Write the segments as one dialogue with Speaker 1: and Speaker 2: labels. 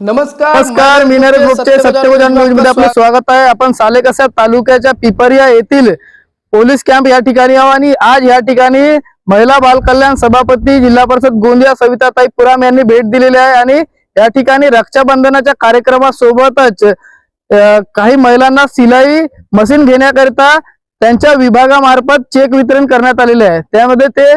Speaker 1: नमस्कार
Speaker 2: नमस्कार मी स्वागत. आहे. आपण सालेकसा तालुक्याच्या पिपरिया येथील पोलीस कॅम्प या ठिकाणी आहो आणि आज या ठिकाणी महिला बाल कल्याण सभापती जिल्हा परिषद गोंदिया सविताताई पुराम यांनी भेट दिलेली आहे आणि या ठिकाणी रक्षाबंधनाच्या कार्यक्रमासोबतच काही महिलांना सिलाई मशीन घेण्याकरिता त्यांच्या विभागामार्फत चेक वितरण करण्यात आलेले आहे. त्यामध्ये ते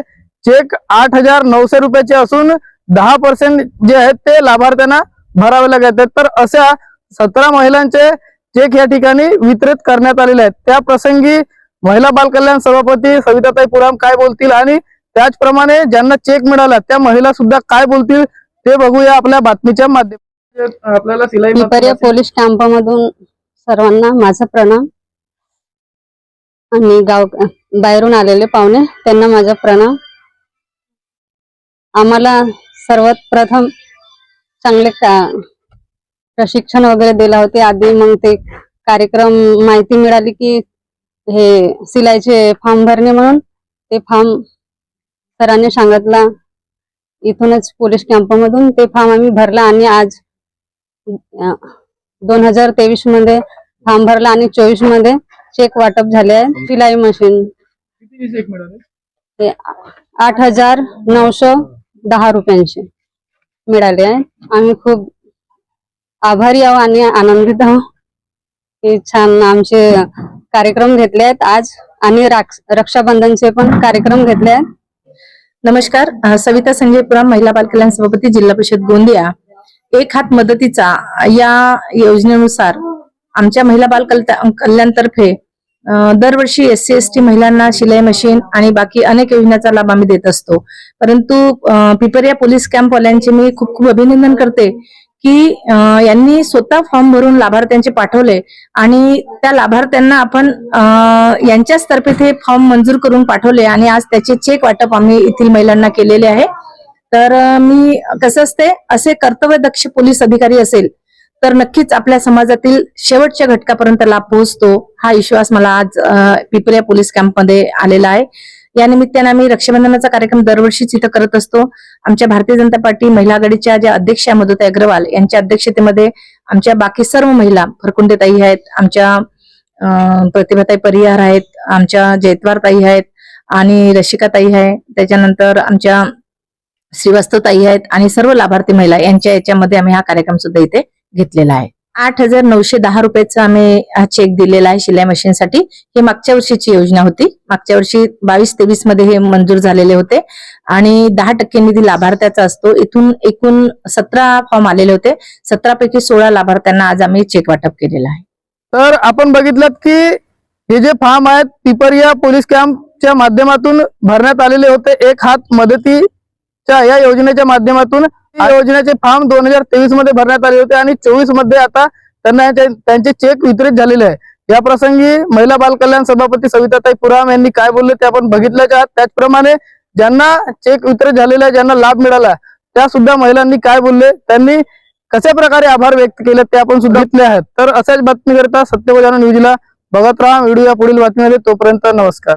Speaker 2: चेक आठ हजार नऊशे रुपयाचे असून दहा पर्सेंट जे आहेत ते लाभार्थ्यांना भरावे लागत आहेत. तर अशा सतरा महिलांचे चेक या ठिकाणी वितरित करण्यात आलेले आहेत. त्या प्रसंगी महिला बाल कल्याण सभापती सविताताई पुराम काय बोलतील आणि त्याचप्रमाणे ज्यांना चेक मिळाला त्या महिला सुद्धा काय बोलतील ते बघूया आपल्या बातमीच्या माध्यमातून. आपल्याला सिलाई
Speaker 3: पोलीस कॅम्पमधून सर्वांना माझा प्रणाम. आणि गाव बाहेरून आलेले पाहुणे त्यांना माझा प्रणाम. आम्हाला सर्वात प्रथम चांगले का प्रशिक्षण वगैरे दिला होते. आधी मग ते कार्यक्रम माहिती मिळाली की हे सिलाईचे फॉर्म भरणे म्हणून ते फॉर्म सरांनी सांगितला. इथूनच पोलीस कॅम्पमधून ते फॉर्म आम्ही भरला आणि आज दोन हजार तेवीसमध्ये फॉर्म भरला आणि चोवीसमध्ये चेक वाटप झाले आहे सिलाई मशीन. आठ हजार नऊशे दहा रुपयांचे. मिळाले आहे. आम्ही खूप आभारी आहो आणि आनंदित आहोत की छान आमचे कार्यक्रम घेतले आहेत आज आणि राक्ष- रक्षाबंधनचे पण कार्यक्रम घेतले आहेत.
Speaker 4: नमस्कार सविता संजयपुरा महिला बाल कल्याण सभापती जिल्हा परिषद गोंदिया. एक हात मदतीचा या योजनेनुसार आमच्या महिला बाल कल्याणतर्फे दरवर्षी एस सी एस टी महिलांना शिलाई मशीन आणि बाकी अनेक योजनांचा लाभ आम्ही देत असतो. परंतु पिपरिया पोलीस कॅम्पवाल्यांचे मी खूप खूप अभिनंदन करते की यांनी स्वतः फॉर्म भरून लाभार्थ्यांचे पाठवले आणि त्या लाभार्थ्यांना आपण यांच्याच तर्फे ते फॉर्म मंजूर करून पाठवले आणि आज त्याचे चेक वाटप आम्ही येथील महिलांना केलेले आहे. तर मी कसं असते असे कर्तव्यदक्ष पोलीस अधिकारी असेल तर नक्कीच आपल्या समाजातील शेवटच्या घटकापर्यंत लाभ पोहोचतो. हा विश्वास मला आज अ, पोलीस कॅम्पमध्ये आलेला आहे. या निमित्ताने आम्ही रक्षाबंधनाचा कार्यक्रम दरवर्षीच इथं करत असतो. आमच्या भारतीय जनता पार्टी महिला आघाडीच्या ज्या अध्यक्ष मधुताई अग्रवाल यांच्या अध्यक्षतेमध्ये आमच्या बाकी सर्व महिला फरकुंडेताई आहेत आमच्या प्रतिभाताई परिहार आहेत आमच्या जयतवारताई आहेत आणि रशिकाताई आहे. त्याच्यानंतर आमच्या श्रीवास्तवताई आहेत आणि सर्व लाभार्थी महिला यांच्या याच्यामध्ये आम्ही हा कार्यक्रम सुद्धा इथे घेतलेला आहे. आठ हजार नऊशे दहा रुपयाचा आम्ही हा चेक दिलेला आहे शिलाई मशीनसाठी ही मागच्या वर्षीची योजना होती. मागच्या वर्षी बावीस तेवीसमध्ये हे मंजूर झालेले होते. आणि दहा टक्के निधी लाभार्थ्याचा असतो. इथून एकूण सतरा फॉर्म आलेले होते. सतरा पैकी सोळा लाभार्थ्यांना आज आम्ही चेक वाटप केलेला आहे.
Speaker 2: तर आपण बघितलं की हे जे फॉर्म आहेत पिपरिया पोलीस कॅम्पच्या माध्यमातून भरण्यात आलेले होते. एक हात मदतीच्या या योजनेच्या माध्यमातून योजनेचे फॉर्म दोन हजार तेवीसमध्ये भरण्यात आले होते आणि चोवीसमध्ये आता त्यांना त्यांचे चेक वितरित झालेले आहे. या प्रसंगी महिला बालकल्याण सभापती सविताताई पुराम यांनी काय बोलले ते आपण बघितलंच आहात त्याचप्रमाणे ज्यांना चेक वितरित झालेला आहे ज्यांना लाभ मिळाला त्या सुद्धा महिलांनी काय बोलले? त्यांनी कशा प्रकारे आभार व्यक्त केले ते आपण सुद्धा घेतले आहेत. तर अशाच बातमी करता सत्यवजान न्यूजला बघत राहा. व्हिडिओ या पुढील बातमीमध्ये. तोपर्यंत नमस्कार.